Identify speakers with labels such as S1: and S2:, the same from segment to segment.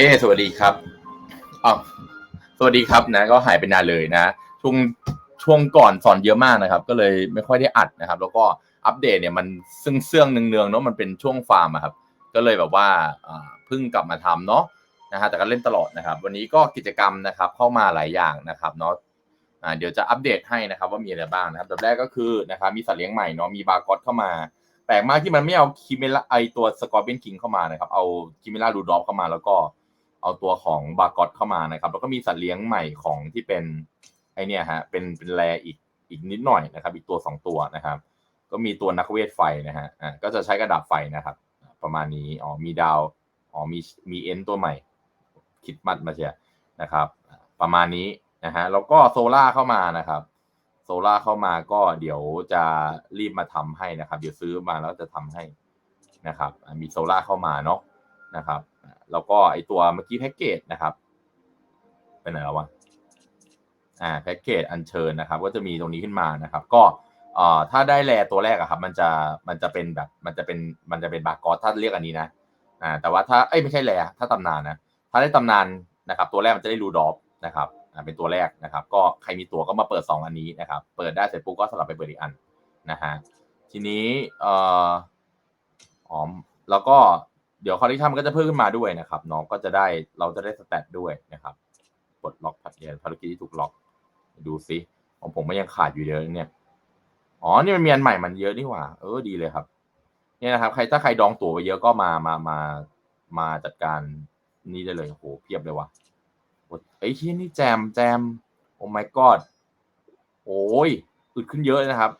S1: เคสวัสดีครับอ๋อสวัสดีครับนะ ก็หายไปนานเลยนะ ช่วงช่วงก่อนสอนเยอะมากนะครับ ก็เลยไม่ค่อยได้อัดนะครับ แล้วก็อัปเดตเนี่ยมันซึ่งเสื่องเนืองๆเนาะมันเป็นช่วงฟาร์มอะครับ ก็เลยแบบว่าเพิ่งกลับมาทำเนาะนะฮะแต่ก็เล่นตลอดนะครับ วันนี้ก็กิจกรรมนะครับเข้ามาหลายอย่างนะครับเนาะเดี๋ยวจะอัปเดตให้นะครับว่ามีอะไรบ้างนะครับแบบแรกก็คือนะครับมีสัตว์เลี้ยงใหม่เนาะมีบาร์กอดเข้ามาแปลกมากที่มันไม่เอาคิเมล่าไอตัวสกอร์เปียนคิงเข้ามานะครับ เอาคิเมล่ารูดอฟเข้ามาแล้วก็ เอาตัวของบากอตเข้ามานะครับ แล้วก็มีสัตว์เลี้ยงใหม่ของที่เป็นไอเนี่ยฮะเป็นเป็นแรอีกอีกนิดหน่อยนะครับ อีกตัวสองตัวนะครับ ก็มีตัวนักเวทไฟนะฮะอ่าก็จะใช้กระดาบไฟนะครับ ประมาณนี้อ๋อมีดาวอ๋อมีมีเอ็นตัวใหม่ คิดมัดมาเชียนะครับ ประมาณนี้นะฮะแล้วก็โซล่าเข้ามานะครับโซล่าเข้ามาก็เดี๋ยวจะรีบมาทำให้นะครับ เดี๋ยวซื้อมาแล้วจะทำให้นะครับ มีโซล่าเข้ามาเนาะนะครับ แล้วก็ไอตัวเมื่อกี้แพ็กเกจนะครับเป็นไหนแล้ววะอ่าแพ็กเกจอัญเชิญนะครับ ก็จะมีตรงนี้ขึ้นมานะครับ ก็เอ่อถ้าได้แลตัวแรกอะครับ มันจะมันจะเป็นแบบมันจะเป็นมันจะเป็นบากอสถ้าเรียกอันนี้นะอ่าแต่ว่าถ้าเอ้ยไม่ใช่แลถ้าตำนานนะถ้าได้ตำนานนะครับ ตัวแรกมันจะได้รูดอฟนะครับอ่าเป็นตัวแรกนะครับ ก็ใครมีตัวก็มาเปิด 2 อันนี้นะครับ เปิดได้เสร็จปุ๊บก็สลับไปเปิดอีกอันนะฮะทีนี้เอ่ออ๋อแล้วก็ เดี๋ยวคอร์ดิชันมันก็จะเพิ่มขึ้นมาด้วยนะครับน้องก็จะได้เราจะได้สแตทด้วยนะครับปลดล็อกพัดเรียนภารกิจที่ถูกล็อก ดูซิของผมมันยังขาดอยู่เยอะเนี่ยอ๋อนี่มันมีอันใหม่มันเยอะนี่หว่า เออดีเลยครับเนี่ยนะครับใครถ้าใครดองตั๋วไปเยอะก็มามามามาจัดการนี่ได้เลยโหเพียบเลยว่ะไอ้ที่นี่แจมแจมโอ้ my god โอ้ยอึดขึ้นเยอะนะครับ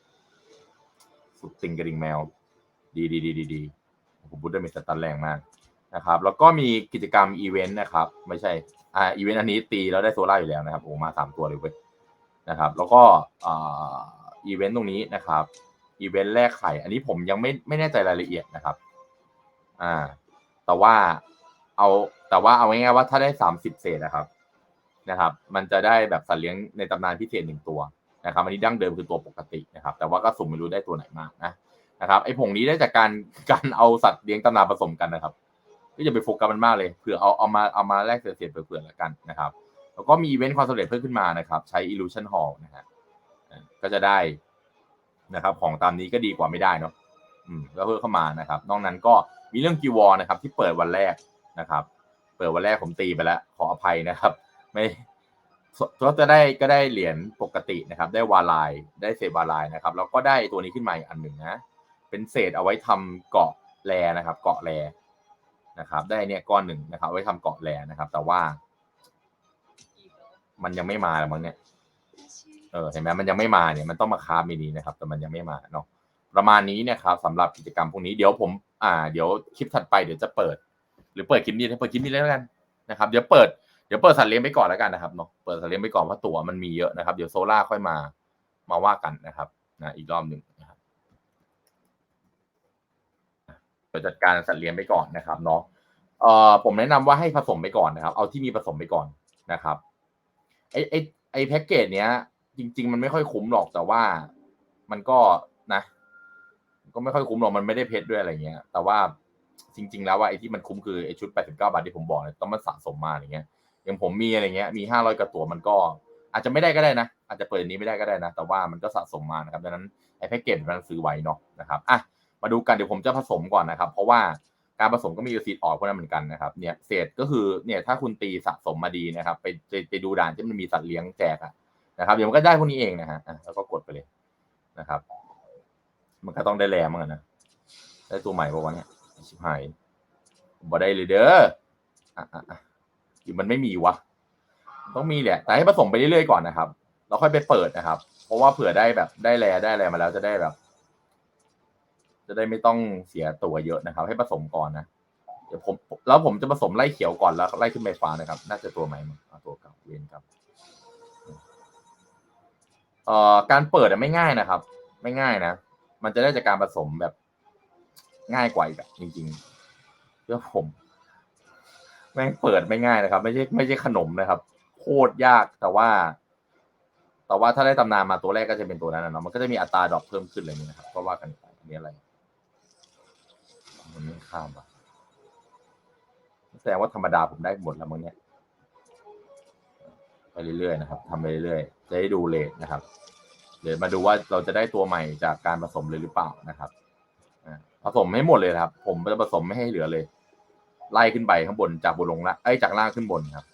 S1: สุดติงกระดิ่งแมว ดีดีดีดีด บุตเตอร์มีสตันแรงมากนะครับแล้วก็มีกิจกรรมอีเวนต์นะครับ ไม่ใช่อ่าอีเวนต์อันนี้ตีแล้วได้โซล่าอยู่แล้วนะครับโอ้มาสามตัวเลยเว้ยนะครับ แล้วก็อ่าอีเวนต์ตรงนี้นะครับอีเวนต์แรกไข่อันนี้ผมยังไม่ไม่แน่ใจรายละเอียดนะครับอ่าแต่ว่าเอาแต่ว่าเอาง่ายๆว่าถ้าได้สามสิบเศษนะครับนะครับ มันจะได้แบบสัตว์เลี้ยงในตำนานพิเศษหนึ่งตัวนะครับอันนี้ดั้งเดิมคือตัวปกตินะครับ แต่ว่าก็สุ่มไม่รู้ได้ตัวไหนมากนะ นะครับไอ้ผงนี้ได้จากการการเอาสัตว์เลี้ยงตำนานผสมกันนะครับ ก็อย่าไปโฟกัสมันมากเลยเผื่อเอาเอามาเอามาแลกเศษๆเผื่อๆแล้วกันนะครับ แล้วก็มีอีเวนต์ความสำเร็จเพิ่มขึ้นมานะครับ ใช้ illusion hall นะฮะก็จะได้นะครับ ของตามนี้ก็ดีกว่าไม่ได้เนาะอืมก็เพิ่มเข้ามานะครับ นอกนั้นก็มีเรื่องกีวอนะครับ ที่เปิดวันแรกนะครับ เปิดวันแรกผมตีไปแล้ว ขออภัยนะครับ ไม่ก็จะได้ก็ได้เหรียญปกตินะครับ ได้วาลายได้เศษวาลายนะครับ แล้วก็ได้ตัวนี้ขึ้นมาอีกอันหนึ่งนะ เป็นเศษเอาไว้ทำเกาะแรนะครับ เกาะแรนะครับ ได้เนี่ยก้อนหนึ่งนะครับเอาไว้ทำเกาะแรนะครับ แต่ว่า มันยังไม่มาแล้วมั้งเนี่ยเออเห็นไหมมันยังไม่มาเนี่ยมันต้องมาคาบมินีนะครับ แต่มันยังไม่มาเนาะประมาณนี้เนะครับสำหรับกิจกรรมพวกนี้เดี๋ยวผม อ่า เดี๋ยวคลิปถัดไปเดี๋ยวจะเปิด หรือเปิดคลิปนี้เปิดคลิปนี้แล้วกันนะครับเดี๋ยวเปิดเดี๋ยวเปิดสัตว์เลี้ยงไปก่อนแล้วกันนะครับเนาะเปิดสัตว์เลี้ยงไปก่อนเพราะตั๋วมันมีเยอะนะครับ เดี๋ยวโซล่าค่อยมามาว่ากันนะครับนะอีกรอบหนึ่งนะครับเดี๋ยว จัดการสัตว์เลี้ยงไปก่อนนะครับเนาะเอ่อผมแนะนำว่าให้ผสมไปก่อนนะครับ เอาที่มีผสมไปก่อนนะครับไอไอไอแพ็กเกจเนี้ย จริง ๆ มันไม่ค่อยคุ้มหรอกแต่ว่ามันก็นะ ก็ไม่ค่อยคุ้มหรอกมันไม่ได้เพชรด้วยอะไรเงี้ย แต่ว่าจริง ๆ แล้วว่าไอที่มันคุ้มคือไอชุด 89 บาทที่ผมบอกเนี่ยต้องมาสะสมมาอย่างเงี้ยอย่างผมมีอะไรเงี้ยมี 500กว่าตัวมันก็ อาจจะไม่ได้ก็ได้นะ อาจจะเปิดนนี้ไม่ได้ก็ได้นะ แต่ว่ามันก็สะสมมานะครับดังนั้นไอแพ็กเกจมันซื้อไว้เนาะนะครับอะ มาดูกันเดี๋ยวผมจะผสมก่อนนะครับ เพราะว่าการผสมก็มีซีดออกพวกนั้นเหมือนกันนะครับเนี่ยเศษก็คือเนี่ยถ้าคุณตีสะสมมาดีนะครับ ไปไปไปดูด่านที่มันมีสัตว์เลี้ยงแจกอะนะครับเดี๋ยวมันก็ได้พวกนี้เองนะฮะแล้วก็กดไปเลยนะครับ มันก็ต้องได้แรงมั้งนะได้ตัวใหม่ป่าวะเนี่ยชิบหายบ่ได้เลยเด้ออะอะอะมันไม่มีวะต้องมีแหละ แต่ให้ผสมไปเรื่อยๆก่อนนะครับ แล้วค่อยไปเปิดนะครับ เพราะว่าเผื่อได้แบบได้แรได้อะไรมาแล้วจะได้แบบ จะได้ไม่ต้องเสียตัวเยอะนะครับ ให้ผสมก่อนนะเดี๋ยวผมแล้วผมจะผสมไล่เขียวก่อนแล้วไล่ขึ้นไปฟ้านะครับ น่าจะตัวใหม่มั้งตัวเก่าเวนครับเอ่อการเปิดไม่ง่ายนะครับ ไม่ง่ายนะ มันจะได้จากการผสมแบบง่ายกว่าอีกจริงๆเพื่อผมแม่งเปิดไม่ง่ายนะครับ ไม่ใช่ไม่ใช่ขนมนะครับโคตรยากแต่ว่า แต่ว่าถ้าได้ตำนานมาตัวแรกก็จะเป็นตัวนั้นนะเนาะมันก็จะมีอัตราดรอปเพิ่มขึ้นอะไรนี้นะครับก็ว่ากันไปอันนี้อะไร มันไม่ข้ามปะแต่ดงว่าธรรมดาผมได้หมดแล้วมั้งเนี่ยไปเรื่อยๆนะครับทำไปเรื่อยๆจะได้ดูเลทนะครับ เดี๋ยวมาดูว่าเราจะได้ตัวใหม่จากการผสมเลยหรือเปล่านะครับผสมให้หมดเลยครับ ผมจะผสมไม่ให้เหลือเลย ไล่ขึ้นไปข้างบนจากบนลงละไอ้จากล่างขึ้นบนครับ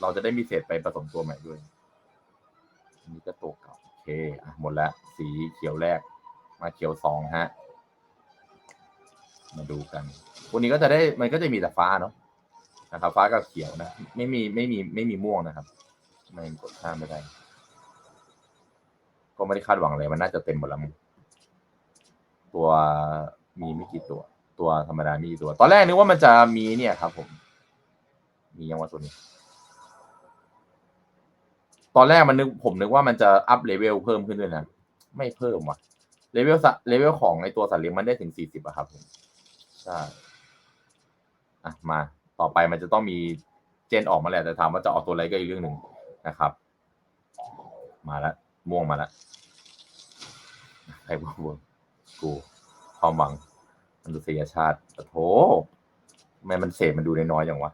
S1: เราจะได้มีเศษไปผสมตัวใหม่ด้วยอันนี้ก็ตัวเก่าโอเคอะหมดแล้วสีเขียวแรกมาเขียวสองฮะ มาดูกันวันนี้ก็จะได้มันก็จะมีแต่ฟ้าเนาะนะครับ ฟ้ากับเขียวนะ ไม่มีไม่มีไม่มีม่วงนะครับไม่กดข้ามไม่ได้ ก็ไม่ได้คาดหวังอะไรมันน่าจะเต็มหมดแล้วตัวมีไม่กี่ตัว ตัวธรรมดามีกี่ตัว ตอนแรกนึกว่ามันจะมีเนี่ยครับ ผม มียังว่าตัวนี้ ตอนแรกมันนึกผมนึกว่ามันจะอัพเลเวลเพิ่มขึ้นด้วยนะไม่เพิ่มว่ะเลเวลสเลเวลของไอตัวสัตว์เลี้ยงมันได้ถึงสี่สิบอะครับผม ใช่อะมาต่อไปมันจะต้องมีเจนออกมาแหละแต่ถามว่าจะออกตัวอะไรก็อีกเรื่องหนึ่งนะครับ มาแล้วม่วงมาแล้วใครบ้างวะกูความหวังมนุษยชาติแต่โถทำไมมันเศษมันดูน้อยๆอย่างวะ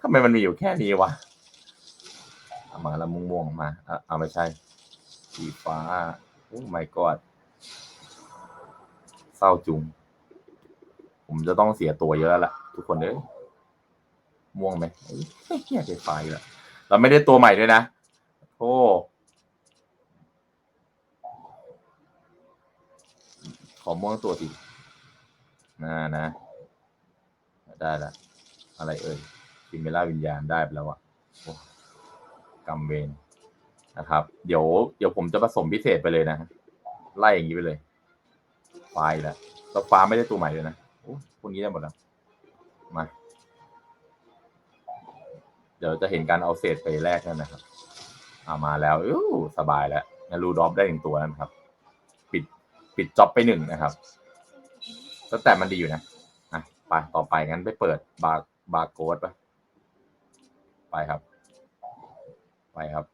S1: ทำไมมันมีอยู่แค่นี้วะเอามาแล้วม่วงๆมาอะเอาไม่ใช่สีฟ้าโอ้ my god เศร้าจุง ผมจะต้องเสียตัวเยอะแล้วล่ะ ทุกคนเอ้ยม่วงไหมเอ้ยเฮียได้ไฟแล้วเราไม่ได้ตัวใหม่ด้วยนะโอ้ขอม่วงตัวสิน่านะ ได้ละอะไรเอ่ยคิมเมล่าวิญญาณได้ไปแล้วอะโอ้กำเวนนะครับ เดี๋ยว เดี๋ยวผมจะผสมพิเศษไปเลยนะ ไล่อย่างนี้ไปเลยไฟล์แล้วแล้วฟ้าไม่ได้ตัวใหม่เลยนะ โอ้พวกนี้ได้หมดแล้ว มา เดี๋ยวจะเห็นการเอาเศษไปแรกนั่นนะครับเอามาแล้วอู้สบายแล้วนะรูดอฟได้หนึ่งตัวนะครับ ปิดปิดจ็อบไปหนึ่งนะครับก็แต่มันดีอยู่นะอะไปต่อไปงั้นไปเปิดบาร์บาร์โค้ดไปไปครับ ไปครับ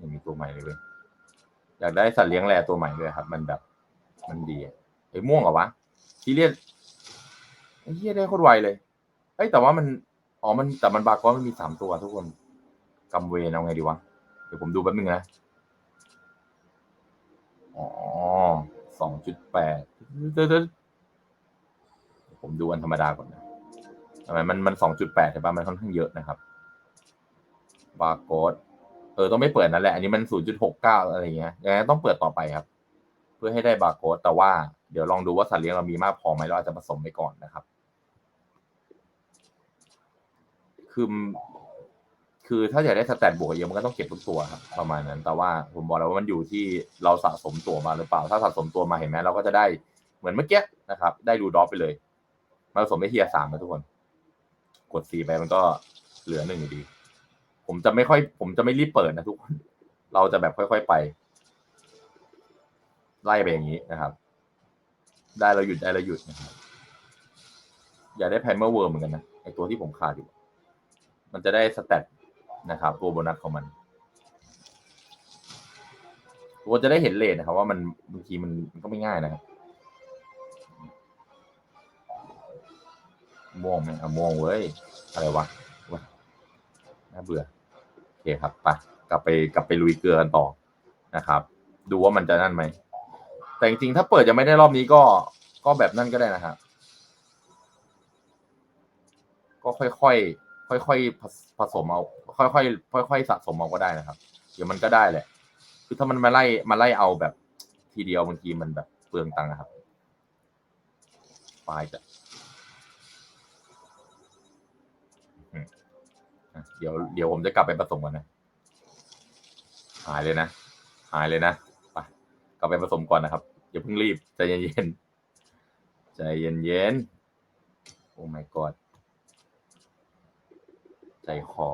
S1: ม่มีตัวใหม่เลยเว้ยอยากได้สัตว์เลี้ยงแรตัวใหม่ด้วยครับ มันแบบ มันดีอะไอ้ยม่วงเหรอวะซีเรียสไอ้เหี้ยได้โคตรไวเลยเอ้ยแต่ว่ามันอ๋อมันแต่มันบาร์โค้ดมันมีสามตัวทุกคนกำเวนเอาไงดีวะเดี๋ยวผมดูแป๊บนึงนะอ๋อสองจุดแปดผมดูอันธรรมดาก่อนนะทำไมมันมันสองจุดแปดใช่ปะมันค่อนข้างเยอะนะครับบาร์โค้ดเออต้องไม่เปิดนั่นแหละ อันนี้มันศูนย์จุดหกเก้าอะไรเงี้ยยังไงต้องเปิดต่อไปครับ พื่อให้ได้บาร์โค้ดแต่ว่าเดี๋ยวลองดูว่าสัตว์เลี้ยงเรามีมากพอไหมเราอาจจะผสมไปก่อนนะครับ คือคือถ้าอยากได้สแตทบวกเยอะมันก็ต้องเก็บทุกตัวครับประมาณนั้น แต่ว่าผมบอกแล้วว่ามันอยู่ที่เราสะสมตัวมาหรือเปล่า ถ้าสะสมตัวมาเห็นไหมเราก็จะได้เหมือนเมื่อกี้นะครับ ได้รูดอฟไปเลยมาผสมได้เทียสามนะทุกคน กดสีไปมันก็เหลือหนึ่งอยู่ดี ผมจะไม่ค่อย ผมจะไม่รีบเปิดนะทุกคน เราจะแบบค่อย ๆ ไป ไล่ไปอย่างนี้นะครับ ได้เราหยุดได้เราหยุดนะครับอยากได้แพนเมอร์เวิร์มเหมือนกันนะไอตัวที่ผมขาดอยู่ มันจะได้สแตทนะครับตัวโบนัสของมันตัวจะได้เห็นเลทนะครับ ว่ามันบางทีมันมันก็ไม่ง่ายนะครับม่วงไหมอะม่วงเว้ย อะไรวะวะน่าเบื่อ โอเคครับไปกลับไปกลับไปลุยเกลือกันต่อนะครับ ดูว่ามันจะนั่นไหม แต่จริงๆ ถ้าเปิดจะไม่ได้รอบนี้ก็ก็แบบนั่นก็ได้นะครับก็ค่อยๆค่อยๆผสมเอาค่อยๆค่อย ๆ สะสมเอาก็ได้นะครับ เดี๋ยวมันก็ได้แหละ คือถ้ามันมาไล่มาไล่เอาแบบ ทีเดียวบางทีมันแบบเปลืองตังค์นะครับไฟล์จะเดี๋ยวเดี๋ยวผมจะกลับไปผสมกันนะ หายเลยนะ หายเลยนะ กลับไปผสมก่อนนะครับอย่าเพิ่งรีบใจเย็นๆใจเย็นๆโอ้ my god ใจคอ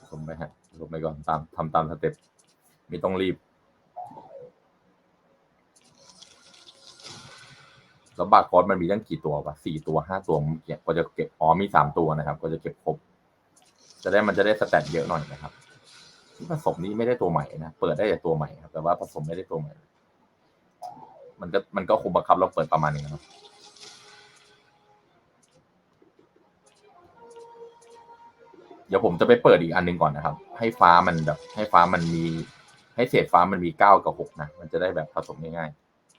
S1: ผสมไปฮะผสมไปก่อนตามทำตามสเต็ปไม่ต้องรีบแล้วบาร์โค้ดมันมีตั้งกี่ตัววะสี่ตัวห้าตัวเกี้ก็จะเก็บอ๋อมีสามตัวนะครับ ก็จะเก็บครบ จะได้มันจะได้สแตทเยอะหน่อยนะครับ ที่ผสมนี้ไม่ได้ตัวใหม่นะ เปิดได้แต่ตัวใหม่ครับ แต่ว่าผสมไม่ได้ตัวใหม่ มันก็มันก็คงบังคับเราเปิดประมาณนึงนะครับเดี๋ยวผมจะไปเปิดอีกอันหนึงก่อนนะครับ ให้ฟ้ามันแบบ ให้ฟ้ามันมี ให้เศษฟ้ามันมีเก้ากับหกนะ มันจะได้แบบผสมง่าย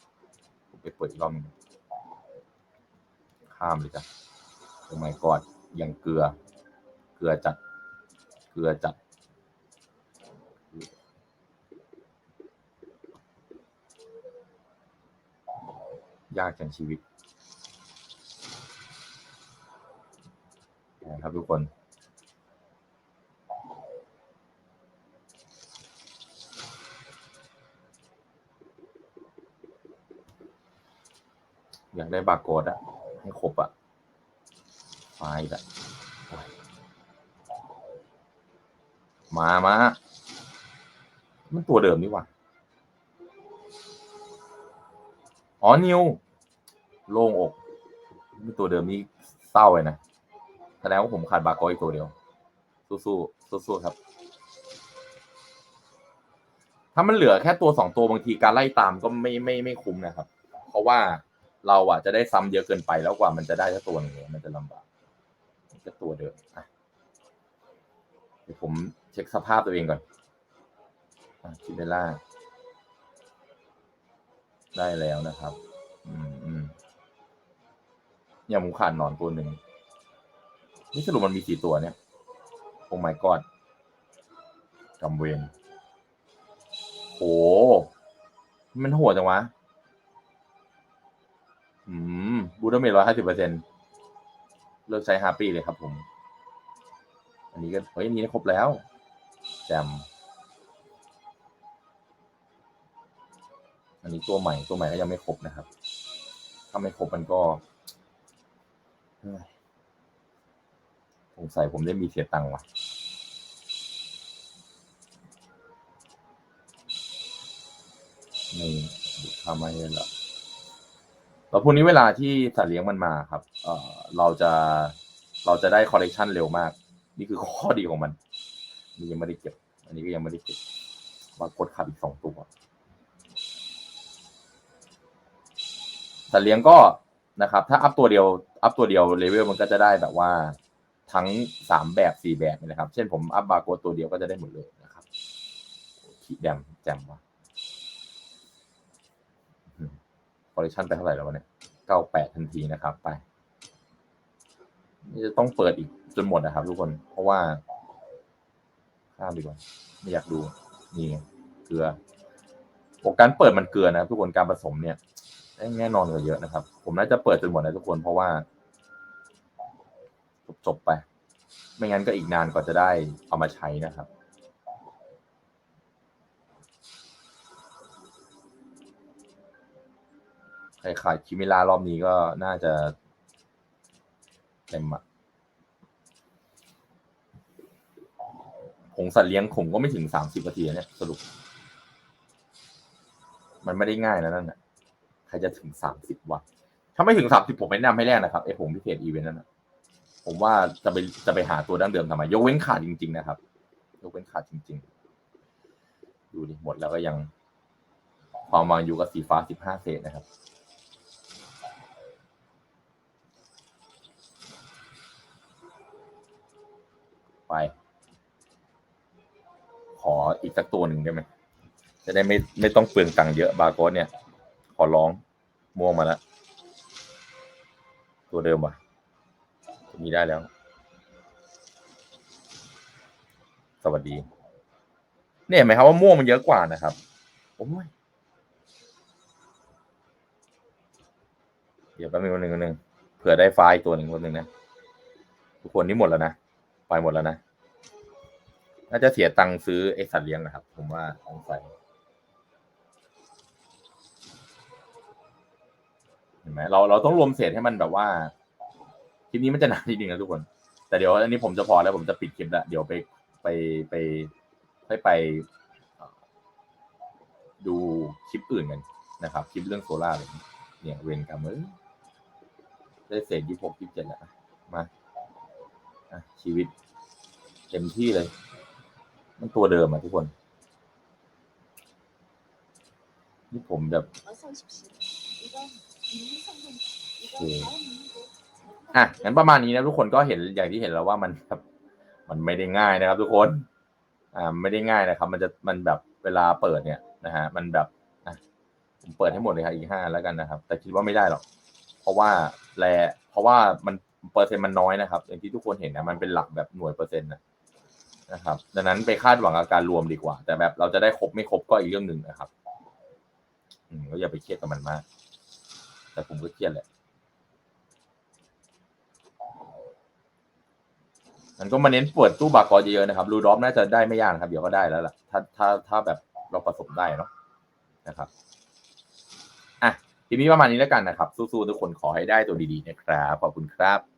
S1: ๆ ผมไปเปิดอีกรอบนึงข้ามเลยจ้ะโอ้ my god ยังเกลือ เกลือจัด เกลือจัด ยากจังชีวิตนะครับทุกคนอยากได้บาร์โค้ดอะให้ครบอะไฟล์อะโอ้ยมามามันตัวเดิมนี่หว่าอ๋อ นิว โล่งอกตัวเดิมนี่เศร้าเลยนะแสดงว่าผมขาดบาร์โกอีกตัวเดียว สู้ๆสู้ๆครับ ถ้ามันเหลือแค่ตัวสองตัวบางทีการไล่ตามก็ไม่ไม่ไม่คุ้มนะครับ เพราะว่าเราอะจะได้ซ้ำเยอะเกินไปแล้วกว่ามันจะได้แค่ตัวนึงเนี่ยมันจะลำบากก็ตัวเดิมอะเดี๋ยวผมเช็คสภาพตัวเองก่อนอะคิเบล่า ได้แล้วนะครับ อืม อย่างหมูขาดหนอนตัวหนึ่งนี่สรุปมันมีกี่ตัวเนี่ยโอ้ my god กำเวนโห มันโหดจังวะ อืม บูดาเมจร้อยห้าสิบเปอร์เซ็นเลิกใช้ฮาปี้เลยครับผม อันนี้ก็ เฮ้ย อันนี้ครบแล้ว แจม อันนี้ตัวใหม่ ตัวใหม่ก็ยังไม่ครบนะครับ ถ้าไม่ครบมันก็ สงสัยผมได้มีเสียตังค์ว่ะนี่ดูทำมาให้แล้วแล้วพวกนี้เวลาที่สัตว์เลี้ยงมันมาครับ เอ่อเราจะเราจะได้คอลเลกชันเร็วมาก นี่คือข้อดีของมันนี่ยังไม่ได้เก็บ อันนี้ก็ยังไม่ได้เก็บมากดขับอีกสองตัวสัตว์เลี้ยงก็ นะครับ ถ้าอัพตัวเดียวอัพตัวเดียวเลเวลมันก็จะได้แบบว่าทั้งสามแบบสี่แบบนี่นะครับ เช่นผมอัพบาร์โกดตัวเดียวก็จะได้หมดเลยนะครับขีดแดมแจมวะคอลเลคชันไปเท่าไหร่แล้ววะเนี่ยเก้าแปดทันทีนะครับ ไปนี่จะต้องเปิดอีกจนหมดนะครับ ทุกคน เพราะว่าข้ามดีกว่าไม่อยากดูนี่เกลือโอการเปิดมันเกลือนะครับทุกคนการผสมเนี่ย แน่นอนกว่าเยอะนะครับ ผมน่าจะเปิดจนหมดนะทุกคนเพราะว่าจบจบไป ไม่งั้นก็อีกนานกว่าจะได้เอามาใช้นะครับใครขายคิมิลารอบนี้ก็น่าจะเต็มอะผงสัตว์เลี้ยงผมก็ไม่ถึงสามสิบนาทีเนี่ยสรุป มันไม่ได้ง่ายนะนั่นน่ะ ใครจะถึงสามสิบวัน ถ้าไม่ถึงสามสิบผมไม่แนะนำให้แรกนะครับไอ้ผมพิเศษอีเวนต์นั่นนะผมว่าจะไปจะไปหาตัวดั้งเดิมทำไมยกเว้นขาดจริง ๆ นะครับยกเว้นขาดจริง ๆ ดูดิหมดแล้วก็ยังความมาอยู่กับสีฟ้าสิบห้าเศษนะครับไป ขออีกสักตัวหนึ่งได้ไหม จะได้ไม่ไม่ต้องเปลืองตังค์เยอะบาร์โค้ดเนี่ย ขอร้อง ม่วงมาแล้วตัวเดิมว่ะมีได้แล้ว สวัสดี เนี่ยเห็นไหมครับว่าม่วงมันเยอะกว่านะครับโอ้ยเดี๋ยวแป๊บนึงแป๊บนึงแป๊บนึงเผื่อได้ไฟล์ตัวหนึ่งแป๊บนึงนะทุกคนนี่หมดแล้วนะไปหมดแล้วนะ น่าจะเสียตังค์ซื้อไอสัตว์เลี้ยงนะครับ ผมว่าสงสัย ห็นไหมเราเราต้องรวมเศษให้มันแบบว่าคลิปนี้มันจะนานทีดนึงนะทุกคน แต่เดี๋ยวอันนี้ผมจะพอแล้วผมจะปิดคลิปแล้วเดี๋ยวไปไปไปให้ไปดูคลิปอื่นกันนะครับ คลิปเรื่องโซล่าอะไเนี่ยเวนกรรมเออได้เศษยี่หกยี่เจ็ดแล้วมาชีวิตเต็มที่เลย มันตัวเดิมอะทุกคน นี่ผมแบบ โอเคอะงั้นประมาณนี้นะทุกคนก็เห็นอย่างที่เห็นแล้วว่ามันแบบมันไม่ได้ง่ายนะครับ ทุกคนอ่าไม่ได้ง่ายนะครับ มันจะมันแบบเวลาเปิดเนี่ยนะฮะมันแบบอะผมเปิดให้หมดเลยครับอีกห้าแล้วกันนะครับ แต่คิดว่าไม่ได้หรอก เพราะว่าแลเพราะว่ามันเปอร์เซ็นต์มันน้อยนะครับ อย่างที่ทุกคนเห็นนะมันเป็นหลักแบบหน่วยเปอร์เซ็นต์นะนะครับดังนั้นไปคาดหวังอาการรวมดีกว่า แต่แบบเราจะได้ครบไม่ครบก็อีกเรื่องหนึ่งนะครับ อืมก็อย่าไปเครียดกับมันมาก แต่ผมก็เครียดแหละมันก็มาเน้นเปิดตู้บาร์กอเยอะๆนะครับรูดอฟน่าจะได้ไม่ยากนะครับ เดี๋ยวก็ได้แล้วล่ะ ถ้าถ้าถ้าแบบเราผสมได้เนาะนะครับอะทีนี้ประมาณนี้แล้วกันนะครับ สู้ๆทุกคนขอให้ได้ตัวดีๆนะครับ ขอบคุณครับ